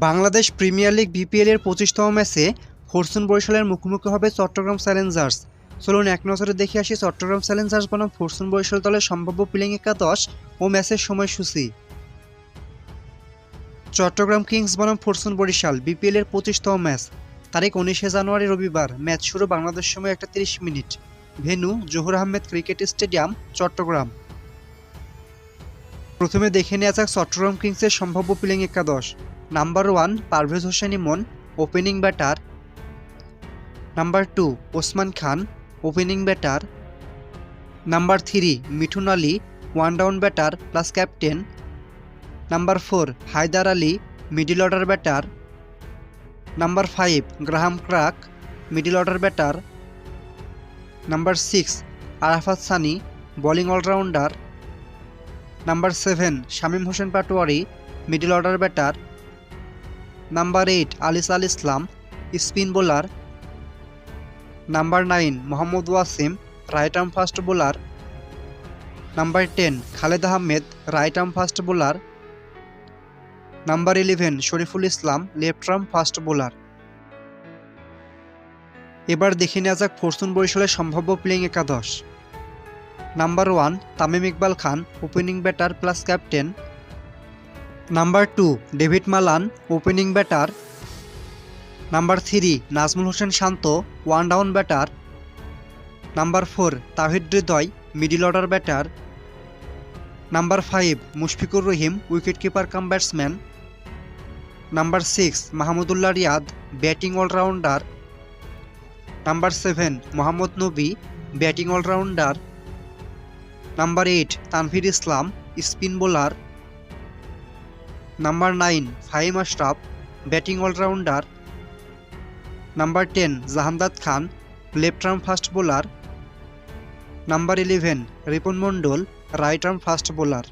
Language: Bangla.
বাংলাদেশ প্রিমিয়ার লিগ বিপিএল এর পঁচিশতম ম্যাচে ফরচুন বরিশালের মুখোমুখি হবে চট্টগ্রাম চ্যালেঞ্জার্স। চলুন এক নজরে দেখে আসি চট্টগ্রাম চ্যালেঞ্জার্স বনাম ফরচুন বরিশাল দলের সম্ভাব্য প্লেইং একাদশ ও ম্যাচের সময়সূচি। চট্টগ্রাম কিংস বনাম ফরচুন বরিশাল বিপিএল এর পঁচিশতম ম্যাচ। তারিখ উনিশে জানুয়ারি রবিবার, ম্যাচ শুরু বাংলাদেশ সময় একটা তিরিশ minute. Venue Zahur Ahmed cricket stadium, Chattogram. প্রথমে দেখে নেওয়া যাক চট্টগ্রাম কিংসের সম্ভাব্য প্লেইং একাদশ। Number one Parvez Hossain Emon opening batter. Number two Osman Khan, opening batter. Number three Mithun Ali, one down batter plus captain. Number four Haider Ali, middle order batter. Number five Graham Clark, middle order batter. Number six Arafat Sunny, bowling allrounder. Number seven Shamim Hossain Patwari, middle order batter. Number eight Alis Al Islam, spin bowler. Number nine Mohammad Wasim, right arm fast bowler. Number ten Khaled Ahmed, right arm fast bowler. Number eleven Shoriful Islam, left arm fast bowler. এবার দেখে নেওয়া যাক ফরচুন বরিশালের সম্ভাব্য প্লেইং একাদশ। Number one Tamim Iqbal Khan opening batter plus captain number two, David Malan, opening batter. Number three, Najmul Hossain Shanto, one down batter. Number four, Towhid Hridoy, middle order batter. Number five, Mushfiqur Rahim wicket keeper cum batsman. Number six, Mahmudullah Riyad, batting allrounder. Number seven, Mohammad Nabi, batting allrounder. Number eight, Tanvir Islam, spin bowler. Number nine Faheem Ashraf batting allrounder number ten Jahandad Khan left arm fast bowler number eleven Ripon Mondal right arm fast bowler